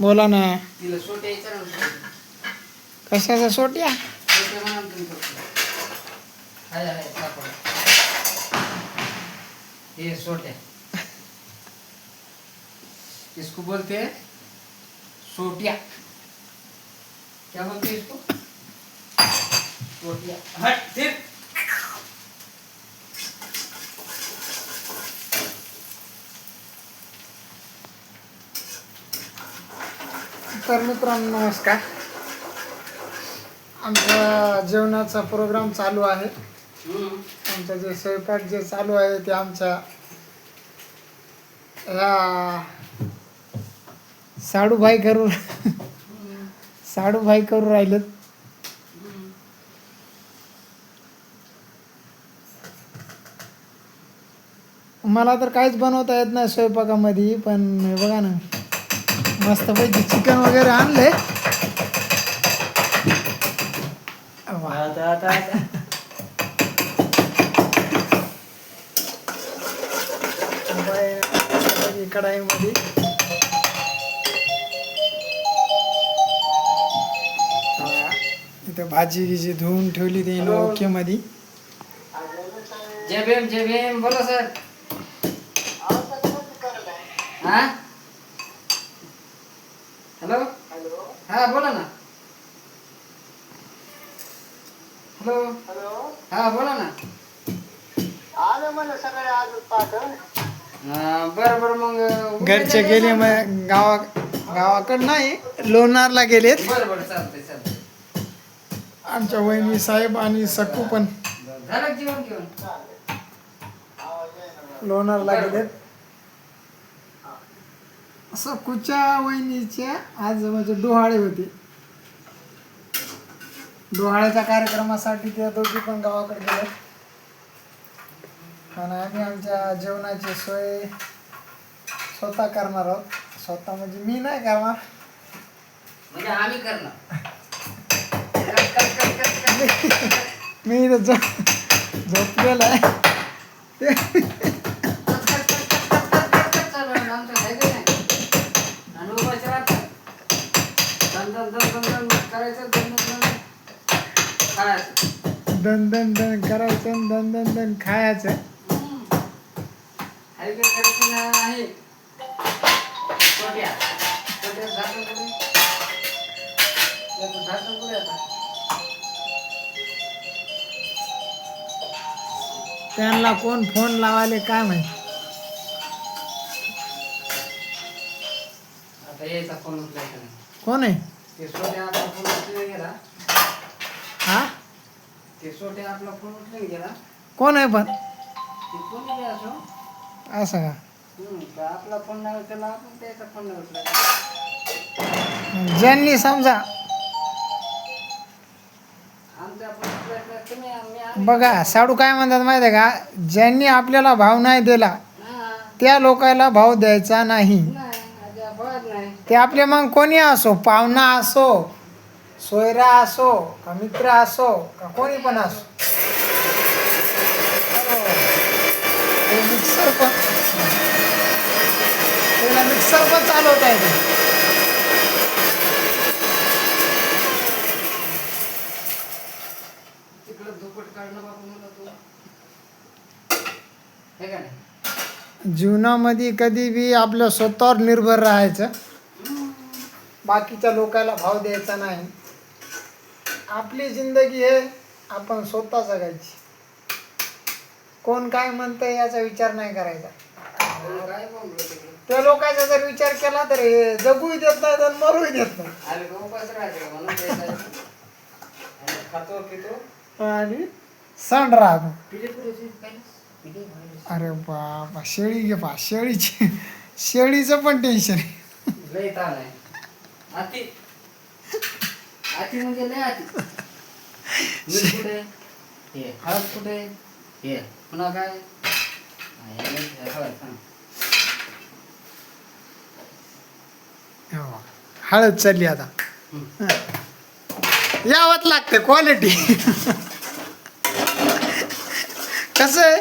बोला ना. सोटे कशाचा सोट्या सोटे ये? सोट्या इसको बोलते हैं सोटिया. क्या बोलते हैं इसको? सोटिया. हट फिर. तर मित्रांनो नमस्कार. आमचा जेवणाचा प्रोग्राम चालू आहे. आमचा आमचं जे स्वयंपाक जे चालू आहे ते आमच्या ह्या साडूभाई करू साडूभाई करू राहिलेत. मला तर काहीच बनवता येत नाही स्वयंपाकामध्ये पण बघा ना. मस्तपैकी चिकन वगैरे आणले. कढाईमध्ये. इथे भाजी गिजी धुवून ठेवली ते. ओके मध्ये जय भीम जय भीम बोला सर. हा? हॅलो हा बोला ना. हॅलो हा बोला ना. हा, बरं बरं मग उद्या घरचे गेले ना? मग गावा गावाकडं नाही लोणारला गेलेत. बरं बरं चालतंय चालतंय. आमच्या वहिनी साहेब आणि सकू पण. झालं का जेवण घेऊन लोणारला गेलेत. सकूच्या वहिनीच्या आज म्हणजे डोहाळे होते. डोहाळ्याच्या कार्यक्रमासाठी त्या दोघी पण गावाकडे गेलेत आणि आम्ही आमच्या जेवणाची सोय स्वतः करणार आहोत. स्वतः म्हणजे मी नाही करणार. म्हणजे आम्ही करणार. मी झोपलेला आहे. दन, दन, दन, करायचं, दन, दन, दन खायचं. दन दन दन करायचं आणि दन दन दन खायचं हम्म. आहे की करायचं नाही? छोट्या. छोट्या झाकण कुठे? याचं झाकण कुठे आता? त्यांना कोण फोन लावाले काय माहिती आता यायचा फोन उचलायचा नाही. कोण आहे ते सोट्या आपला फोन उचलून गेला हा? ते सोट्या आपला फोन उचलून गेला कोण आहे पण? ते कोणी बी असो. असं का? हम्म, तर आपला फोन नाही उचलला आपण त्याचा फोन नाही उचलायचा ज्यांनी समजा आमचा फोन उचलायचा तुम्ही आम्ही आम्ही बघा साडू काय म्हणतात माहिती आहे का? ज्यांनी आपल्याला भाव नाही दिला हा, त्या लोकांना भाव द्यायचा नाही. नाही. नाही. ते आपले मग कोणी असो? पाहुणा असो सोयरा असो का मित्र असो का कोणी पण असो? मिक्सर पण त्याला मिक्सर पण चालवता येते तिकडं धुपट काढणं बाबा मला तू. हे का नाही? जीवनामध्ये कधी बी आपल्या स्वतःवर निर्भर राहायचं बाकीच्या लोकांना भाव द्यायचा नाही. आपली जिंदगी हे आपण स्वतः जगायची. कोण काय म्हणतंय याचा विचार नाही करायचा. त्या लोकांचा जर विचार केला तर हे जगूही देत नाही आणि मरूही देत नाही आणि सण राहतो. अरे बाबा शेळी घे पा शेळीची शेळीचं पण टेन्शन आहे. लय ताण आहे. अति अति म्हणजे लय अति मीठ कुठे? हे हळद कुठे? हे पुन्हा काय? हा, हे मीठ, हळद सांग हो. हळद चालली आता. हम्म. यावंच लागते क्वालिटी कसं आहे.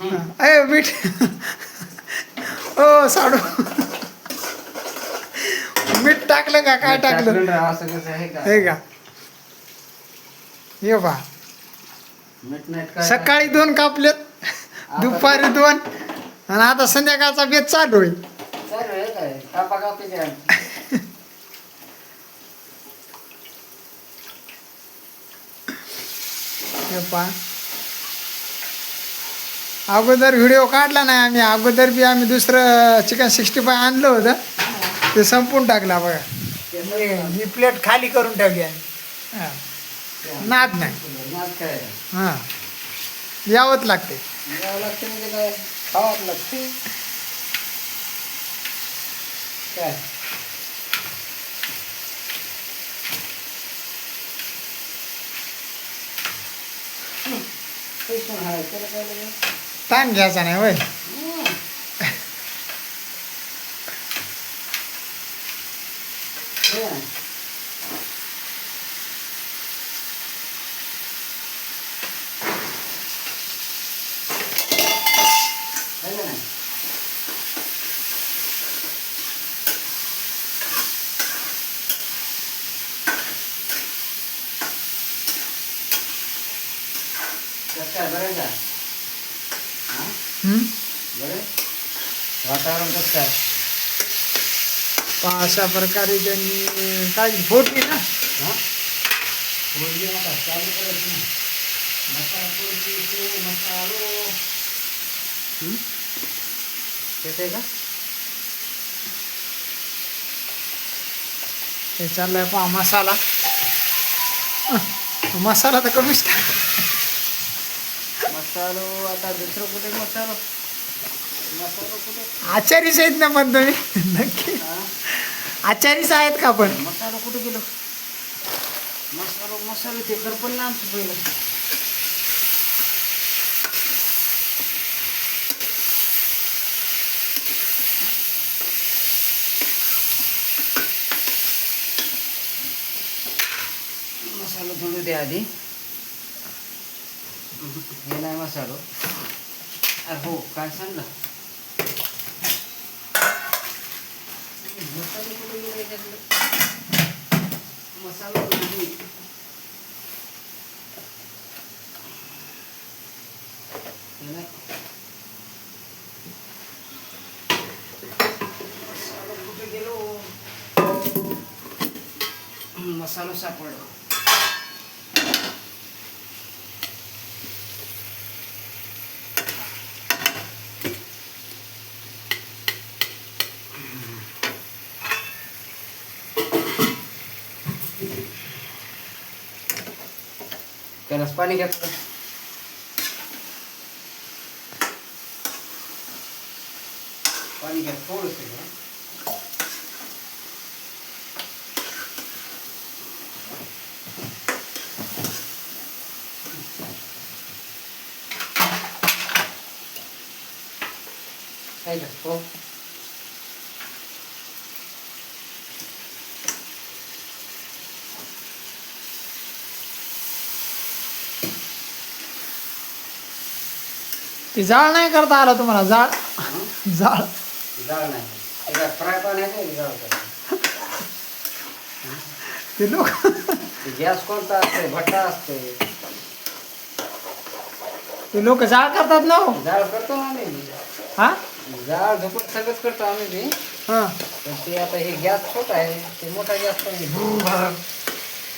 अय मीठ. ओ साडू. मीठ टाकलं का? काय टाकलं? टाकलं राव, असं कसं आहे का? हे का? ये बा. मीठ नाही काय सकाळी दोन कापलेत दुपारी दोन आणि आता संध्याकाळचा बेत चालू होईल. हे पहा. अगोदर व्हिडिओ काढला नाही आम्ही. अगोदर बी आम्ही दुसरं चिकन सिक्स्टी फाय आणलं होतं. ते संपून टाकला बघा. ही प्लेट खाली करून ठेवली आहे. हा. नाद नाही. हां. यावंच लागते. यावं लागते म्हणजे काय? खावं लागते. काय हं. तेच पण आहे, त्याला काय लागेल? ताण घ्यायचा नाही वय हं. हे आहे. है का नाही? कसं काय बरं आहे का हा हं? बरं आहे? वातावरण कसं पहा, अशा प्रकारे त्यांनी काय फोडली ना. हा? फोडली आता चालू करायची ना मसाला फोडली ते मसालो? येते का? हे चाललंय पहा मसाला. मसाला तर कमीच टाक. मसालो आता दुसरं कुठे मसालो? आचारीच आहेत ना पण तुम्ही? नक्की. आचारीच आहेत का पण? मसाला कुठे गेलो? मसालो मसालो ते करपण ना आमचं पहिलं. मसाला धुळू द्या आधी. हे नाही मसालो. अरे हो काय सांगलं? मसाला सापडला त्यालाच पाणी घ्यायचं पाणी घ्या थोडंसं घ्या घ्या हो ती जाळ नाही करता आला तुम्हाला जाळ. हं? जाळ. जाळ नाही. फ्राय पान आहे का जाळ? ते लोक गॅस कोणता असते भट्टा असते ते लोक जाळ करतात ना हो. जाळ करतो ना हा? जाळ झोपट सगळंच करतो आम्ही बी. हा. पण ते आता हे गॅस छोटा आहे ते मोठा गॅस पाहिजे.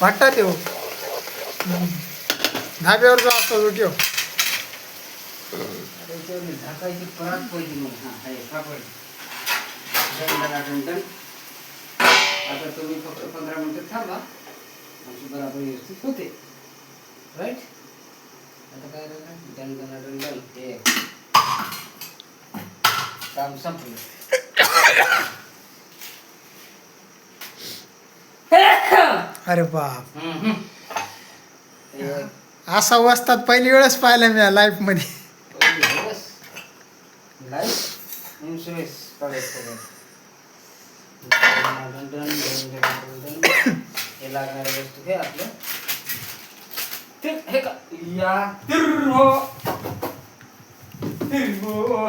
भट्टा ते हो. धाब्यावर जो असतो याच्यावर झाकायची परात पाहिजे मग. हां दणा दण दण. आता तुम्ही फक्त पंधरा मिनिटं थांबा. आमची बराबर व्यवस्थित होते. राईट आता काय राहिलं दण दणा दण दण हे. काम संपलं अरे बाप. हम्म. हे असा वस्तात पहिली वेळेस पाहिलं मी लाईफमध्ये. Life insurance. हे लागणाऱ्या वस्तू हे आपलं. ते हे का? या तिर हो हो